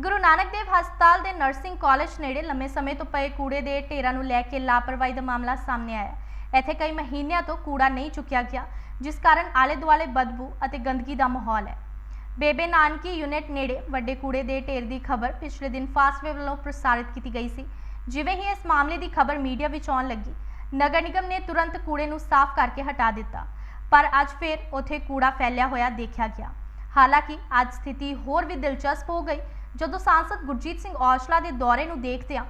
ਗੁਰੂ ਨਾਨਕ ਦੇਵ ਹਸਪਤਾਲ ਦੇ nursing college ਨੇੜੇ ਲੰਮੇ ਸਮੇਂ ਤੋਂ ਪਏ ਕੂੜੇ ਦੇ ਢੇਰਾਂ ਨੂੰ ਲੈ ਕੇ ਲਾਪਰਵਾਹੀ ਦਾ ਮਾਮਲਾ ਸਾਹਮਣੇ ਆਇਆ ਇੱਥੇ ਕਈ ਮਹੀਨਿਆਂ ਤੋਂ ਕੂੜਾ ਨਹੀਂ ਚੁੱਕਿਆ ਗਿਆ, ਜਿਸ ਕਾਰਨ ਆਲੇ-ਦੁਆਲੇ ਬਦਬੂ ਅਤੇ ਗੰਦਗੀ ਦਾ ਮਾਹੌਲ ਹੈ। ਬੇਬੇ ਨਾਨਕੀ ਯੂਨਿਟ ਨੇੜੇ ਵੱਡੇ ਕੂੜੇ ਦੇ ਢੇਰ ਦੀ ਖਬਰ ਪਿਛਲੇ ਦਿਨ ਫਾਸਟਵੇ ਵੱਲੋਂ ਪ੍ਰਸਾਰਿਤ ਕੀਤੀ ਗਈ ਸੀ। ਜਿਵੇਂ ਹੀ ਇਸ ਮਾਮਲੇ ਦੀ ਖਬਰ ਮੀਡੀਆ ਵਿੱਚ ਆਉਣ ਲੱਗੀ, ਨਗਰ ਨਿਗਮ ਨੇ ਤੁਰੰਤ ਕੂੜੇ ਨੂੰ ਸਾਫ਼ ਕਰਕੇ ਹਟਾ ਦਿੱਤਾ, ਪਰ ਅੱਜ ਫਿਰ ਉੱਥੇ ਕੂੜਾ ਫੈਲਿਆ ਹੋਇਆ ਦੇਖਿਆ ਗਿਆ। ਹਾਲਾਂਕਿ ਅੱਜ ਸਥਿਤੀ ਹੋਰ ਵੀ ਦਿਲਚਸਪ ਹੋ ਗਈ ਜਦੋਂ ਸਾਂਸਦ ਗੁਰਜੀਤ ਸਿੰਘ ਔਜਲਾ ਦੇ ਦੌਰੇ ਨੂੰ ਦੇਖਦਿਆਂ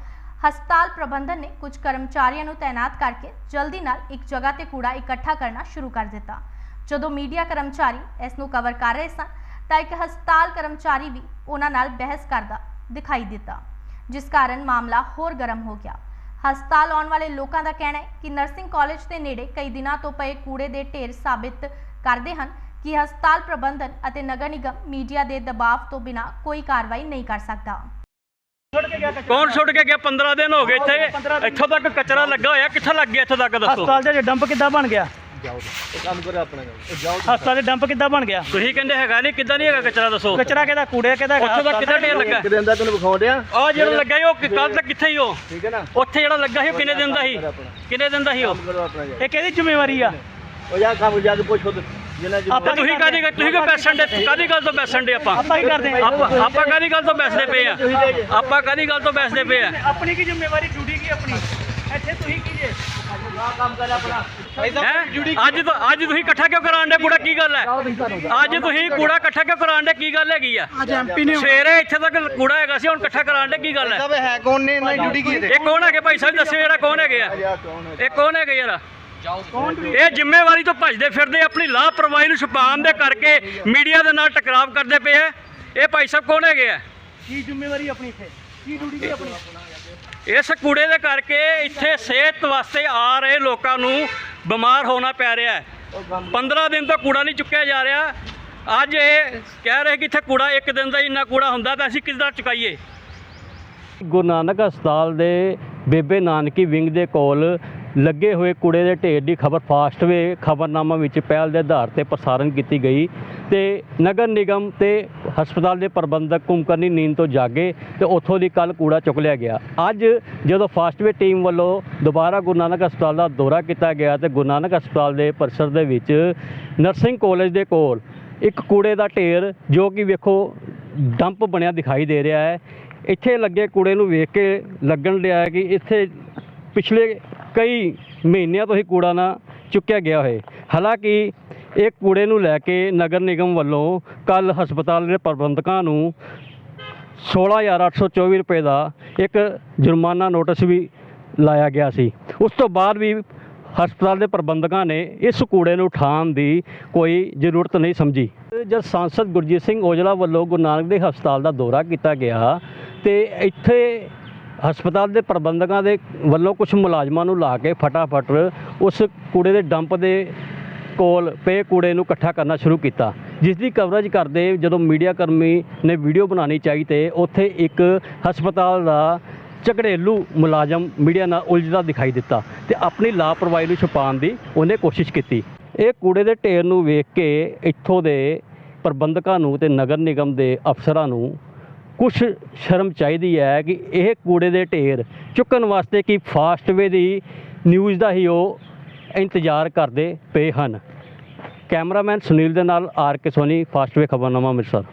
ਹਸਪਤਾਲ ਪ੍ਰਬੰਧਨ ਨੇ ਕੁਝ ਕਰਮਚਾਰੀਆਂ ਨੂੰ ਤਾਇਨਾਤ ਕਰਕੇ ਜਲਦੀ ਨਾਲ ਇੱਕ ਜਗ੍ਹਾ ਤੇ ਕੂੜਾ ਇਕੱਠਾ ਕਰਨਾ ਸ਼ੁਰੂ ਕਰ ਦਿੱਤਾ। ਜਦੋਂ ਮੀਡੀਆ ਕਰਮਚਾਰੀ ਇਸ ਨੂੰ ਕਵਰ ਕਰ ਰਹੇ ਸਨ, ਤਾਂ ਇੱਕ ਹਸਪਤਾਲ ਕਰਮਚਾਰੀ ਵੀ ਉਹਨਾਂ ਨਾਲ ਬਹਿਸ ਕਰਦਾ ਦਿਖਾਈ ਦਿੱਤਾ, ਜਿਸ ਕਾਰਨ ਮਾਮਲਾ ਹੋਰ ਗਰਮ ਹੋ ਗਿਆ। ਹਸਪਤਾਲ ਆਉਣ ਵਾਲੇ ਲੋਕਾਂ ਦਾ ਕਹਿਣਾ ਹੈ ਕਿ ਨਰਸਿੰਗ ਕਾਲਜ ਦੇ ਨੇੜੇ ਕਈ ਦਿਨਾਂ ਤੋਂ ਪਏ ਕੂੜੇ ਦੇ ਢੇਰ ਸਾਬਿਤ ਕਰਦੇ ਹਨ ਕਿ ਹਸਪਤਾਲ ਪ੍ਰਬੰਧਨ ਅਤੇ ਨਗਰ ਨਿਗਮ ਮੀਡੀਆ ਦੇ ਦਬਾਅ ਤੋਂ ਬਿਨਾਂ ਕੋਈ ਕਾਰਵਾਈ ਨਹੀਂ ਕਰ ਸਕਦਾ। ਕੌਣ ਛੁੱਟ ਕੇ ਗਿਆ? 15 ਦਿਨ ਹੋ ਗਏ ਇੱਥੇ। ਇੱਥੋਂ ਤੱਕ ਕਚਰਾ ਲੱਗਾ ਹੋਇਆ। ਕਿੱਥੇ ਲੱਗ ਗਿਆ ਇੱਥੋਂ ਤੱਕ ਦੱਸੋ? ਹਸਪਤਾਲ ਦੇ ਡੰਪ ਕਿੱਦਾਂ ਬਣ ਗਿਆ? ਕੰਮ ਕਰੋ ਆਪਣਾ ਕੰਮ ਜਾਓ ਹਸਪਤਾਲ ਦੇ ਡੰਪ ਕਿੱਦਾਂ ਬਣ ਗਿਆ? ਤੁਸੀਂ ਕਹਿੰਦੇ ਹੈਗਾ ਨਹੀਂ ਕਿੱਦਾਂ ਨਹੀਂ ਹੈਗਾ ਕਚਰਾ ਦੱਸੋ? ਕਚਰਾ ਕਿਹਦਾ ਕੂੜੇ ਕਿਹਦਾ ਉੱਥੋਂ ਤੱਕ ਕਿੱਦਾਂ ਢੇਰ ਲੱਗਾ? ਦਿਨ ਦਾ ਤੈਨੂੰ ਵਿਖਾਉਣ ਡਿਆ। ਆ ਜਿਹੜਾ ਲੱਗਾ ਸੀ ਉਹ ਕੱਲ ਤੱਕ ਕਿੱਥੇ ਹੀ ਉਹ? ਠੀਕ ਹੈ ਨਾ? ਉੱਥੇ ਜਿਹੜਾ ਲੱਗਾ ਸੀ ਉਹ ਕਿੰਨੇ ਦਿਨ ਦਾ ਸੀ? ਕਿੰਨੇ ਦਿਨ ਦਾ ਸੀ ਉਹ? ਕਰੋ ਆਪਣਾ ਇਹ ਕਿਹਦੀ ਜ਼ਿੰਮੇਵਾਰੀ ਆ? ਉਹ ਜਾ ਕੰਮ ਜਾ ਕੇ ਪੁੱਛੋ ਆਪਾਂ ਤੁਸੀਂ ਕਾਦੀ ਤੁਸੀਂ ਕੋ ਬੈਸਣ ਦੇ ਕਾਦੀ ਗੱਲ ਤੋਂ ਬੈਸਣ ਦੇ ਆਪਾਂ? ਆਪਾਂ ਕੀ ਕਰਦੇ ਆਪਾਂ ਆਪਾਂ ਕਾਦੀ ਗੱਲ ਤੋਂ ਬੈਸਦੇ ਪਏ ਆ? ਆਪਾਂ ਕਾਦੀ ਗੱਲ ਤੋਂ ਬੈਸਦੇ ਪਏ ਆ? ਆਪਣੀ ਕੀ ਜ਼ਿੰਮੇਵਾਰੀ ਡਿਊਟੀ ਕੀ ਆਪਣੀ? ਇੱਥੇ ਤੁਸੀਂ ਕੀ ਜੇ? ਹੈਂ? ਅੱਜ ਤੋਂ ਅੱਜ ਤੁਸੀਂ ਇਕੱਠਾ ਕਿਉਂ ਕਰਾਉਣ ਦੇ ਕੂੜਾ? ਕੀ ਗੱਲ ਹੈ? ਅੱਜ ਤੁਸੀਂ ਕੂੜਾ ਇਕੱਠਾ ਕਿਉਂ ਕਰਾਉਣ ਦੇ? ਕੀ ਗੱਲ ਹੈਗੀ ਆ? ਅੱਜ ਐਮਪੀ ਨੇ ਸਵੇਰੇ ਇੱਥੇ ਤੱਕ ਕੂੜਾ ਹੈਗਾ ਸੀ ਹੁਣ ਇਕੱਠਾ ਕਰਾਉਣ ਦੇ ਕੀ ਗੱਲ ਹੈ? ਹੈ ਕੌਣ ਨੇ? ਇਹਨਾਂ ਡਿਊਟੀ ਕੀ ਇਹ ਕੌਣ ਹੈਗੇ? ਭਾਈ ਸਾਹਿਬ ਦੱਸਿਓ ਜਿਹੜਾ ਕੌਣ ਹੈਗੇ ਆ। ਹੈ? ਇਹ ਕੌਣ ਹੈਗੇ ਯਾਰ? ਇਹ ਜ਼ਿੰਮੇਵਾਰੀ ਤੋਂ ਭੱਜਦੇ ਫਿਰਦੇ ਆਪਣੀ ਲਾਪਰਵਾਹੀ ਨੂੰ ਛੁਪਾਉਣ ਦੇ ਕਰਕੇ ਮੀਡੀਆ ਦੇ ਨਾਲ ਟਕਰਾਵ ਕਰਦੇ ਪਏ ਆ। ਇਹ ਭਾਈ ਸਾਹਿਬ ਕੌਣ ਹੈਗੇ ਆ? ਕੀ ਜ਼ਿੰਮੇਵਾਰੀ ਆਪਣੀ ਇੱਥੇ? ਕੀ ਡਿਊਟੀ ਕੀ ਆਪਣੀ? ਇਸ ਕੂੜੇ ਦੇ ਕਰਕੇ ਇੱਥੇ ਸਿਹਤ ਵਾਸਤੇ ਆ ਰਹੇ ਲੋਕਾਂ ਨੂੰ ਬਿਮਾਰ ਹੋਣਾ ਪੈ ਰਿਹਾ ਹੈ। 15 ਦਿਨ ਤੋਂ ਕੂੜਾ ਨਹੀਂ ਚੁੱਕਿਆ ਜਾ ਰਿਹਾ। ਅੱਜ ਇਹ ਕਹਿ ਰਹੇ ਕਿ ਇੱਥੇ ਕੂੜਾ ਇੱਕ ਦਿਨ ਦਾ ਹੀ ਇੰਨਾ ਕੂੜਾ ਹੁੰਦਾ ਤਾਂ ਅਸੀਂ ਕਿਸ ਦਾ ਚੁਕਾਈਏ? ਗੁਰੂ ਨਾਨਕ ਹਸਪਤਾਲ ਦੇ ਬੇਬੇ ਨਾਨਕੀ ਵਿੰਗ ਦੇ ਕੋਲ ਲੱਗੇ ਹੋਏ ਕੂੜੇ ਦੇ ਢੇਰ ਦੀ ਖਬਰ ਫਾਸਟਵੇ ਖਬਰਨਾਮਾ ਵਿੱਚ ਪਹਿਲ ਦੇ ਆਧਾਰ ਤੇ ਪ੍ਰਸਾਰਣ ਕੀਤੀ ਗਈ ਤੇ ਨਗਰ ਨਿਗਮ ਤੇ ਹਸਪਤਾਲ ਦੇ ਪ੍ਰਬੰਧਕ ਕੁੰਭਕਰਨੀ ਨੀਂਦ ਤੋਂ ਜਾਗੇ ਤੇ ਉੱਥੋਂ ਦੀ ਕੱਲ ਕੂੜਾ ਚੁੱਕ ਲਿਆ ਗਿਆ। ਅੱਜ ਜਦੋਂ ਫਾਸਟਵੇ ਟੀਮ ਵੱਲੋਂ ਦੁਬਾਰਾ ਗੁਰੂ ਨਾਨਕ ਹਸਪਤਾਲ ਦਾ ਦੌਰਾ ਕੀਤਾ ਗਿਆ ਤੇ ਗੁਰੂ ਨਾਨਕ ਹਸਪਤਾਲ ਦੇ ਪਰਿਸਰ ਦੇ ਵਿੱਚ ਨਰਸਿੰਗ ਕਾਲਜ ਦੇ ਕੋਲ ਇੱਕ ਕੂੜੇ ਦਾ ਢੇਰ ਜੋ ਕਿ ਵੇਖੋ ਡੰਪ ਬਣਿਆ ਦਿਖਾਈ ਦੇ ਰਿਹਾ ਹੈ। ਇੱਥੇ ਲੱਗੇ ਕੂੜੇ ਨੂੰ ਵੇਖ ਕੇ ਲੱਗਣ ਡਿਆ ਹੈ ਕਿ ਇੱਥੇ ਪਿਛਲੇ ਕਈ ਮਹੀਨਿਆਂ ਤੋਂ ਹੀ ਕੂੜਾ ਨਾ ਚੁੱਕਿਆ ਗਿਆ ਹੋਏ। ਹਾਲਾਂਕਿ ਇਹ ਕੂੜੇ ਨੂੰ ਲੈ ਕੇ ਨਗਰ ਨਿਗਮ ਵੱਲੋਂ ਕੱਲ ਹਸਪਤਾਲ ਦੇ ਪ੍ਰਬੰਧਕਾਂ ਨੂੰ 16824 ਰੁਪਏ ਦਾ ਇੱਕ ਜੁਰਮਾਨਾ ਨੋਟਿਸ ਵੀ ਲਾਇਆ ਗਿਆ ਸੀ। ਉਸ ਤੋਂ ਬਾਅਦ ਵੀ ਹਸਪਤਾਲ ਦੇ ਪ੍ਰਬੰਧਕਾਂ ਨੇ ਇਸ ਕੂੜੇ ਨੂੰ ਉਠਾਉਣ ਦੀ ਕੋਈ ਜ਼ਰੂਰਤ ਨਹੀਂ ਸਮਝੀ। ਜਦ ਸਾਂਸਦ ਗੁਰਜੀਤ ਸਿੰਘ ਔਜਲਾ ਵੱਲੋਂ ਗੁਰੂ ਨਾਨਕ ਦੇਵ ਹਸਪਤਾਲ ਦਾ ਦੌਰਾ ਕੀਤਾ ਗਿਆ ਤੇ ਇੱਥੇ ਹਸਪਤਾਲ ਦੇ ਪ੍ਰਬੰਧਕਾਂ ਦੇ ਵੱਲੋਂ ਕੁਝ ਮੁਲਾਜ਼ਮਾਂ ਨੂੰ ਲਾ ਕੇ ਫਟਾਫਟ ਉਸ ਕੂੜੇ ਦੇ ਡੰਪ ਦੇ ਕੋਲ ਪਏ ਕੂੜੇ ਨੂੰ ਇਕੱਠਾ ਕਰਨਾ ਸ਼ੁਰੂ ਕੀਤਾ। ਜਿਸ ਦੀ ਕਵਰੇਜ ਕਰਦੇ ਜਦੋਂ ਮੀਡੀਆ ਕਰਮੀ ਨੇ ਵੀਡੀਓ ਬਣਾਉਣੀ ਚਾਹੀ ਤੇ ਉੱਥੇ ਇੱਕ ਹਸਪਤਾਲ ਦਾ ਝਗੜੇਲੂ ਮੁਲਾਜ਼ਮ ਮੀਡੀਆ ਨਾਲ ਉਲਝਦਾ ਦਿਖਾਈ ਦਿੱਤਾ ਤੇ ਆਪਣੀ ਲਾਪਰਵਾਹੀ ਨੂੰ ਛੁਪਾਉਣ ਦੀ ਉਹਨੇ ਕੋਸ਼ਿਸ਼ ਕੀਤੀ। ਇਹ ਕੂੜੇ ਦੇ ਢੇਰ ਨੂੰ ਵੇਖ ਕੇ ਇੱਥੋਂ ਦੇ ਪ੍ਰਬੰਧਕਾਂ ਨੂੰ ਤੇ ਨਗਰ ਨਿਗਮ ਦੇ ਅਫਸਰਾਂ ਨੂੰ ਕੁਝ ਸ਼ਰਮ ਚਾਹੀਦੀ ਹੈ ਕਿ ਇਹ ਕੂੜੇ ਦੇ ਢੇਰ ਚੁੱਕਣ ਵਾਸਤੇ ਕੀ ਫਾਸਟਵੇ ਦੀ ਨਿਊਜ਼ ਦਾ ਹੀ ਉਹ ਇੰਤਜ਼ਾਰ ਕਰਦੇ ਪਏ ਹਨ। ਕੈਮਰਾਮੈਨ ਸੁਨੀਲ ਦੇ ਨਾਲ R K Soni Fastway ਖਬਰਨਾਮਾ Amritsar.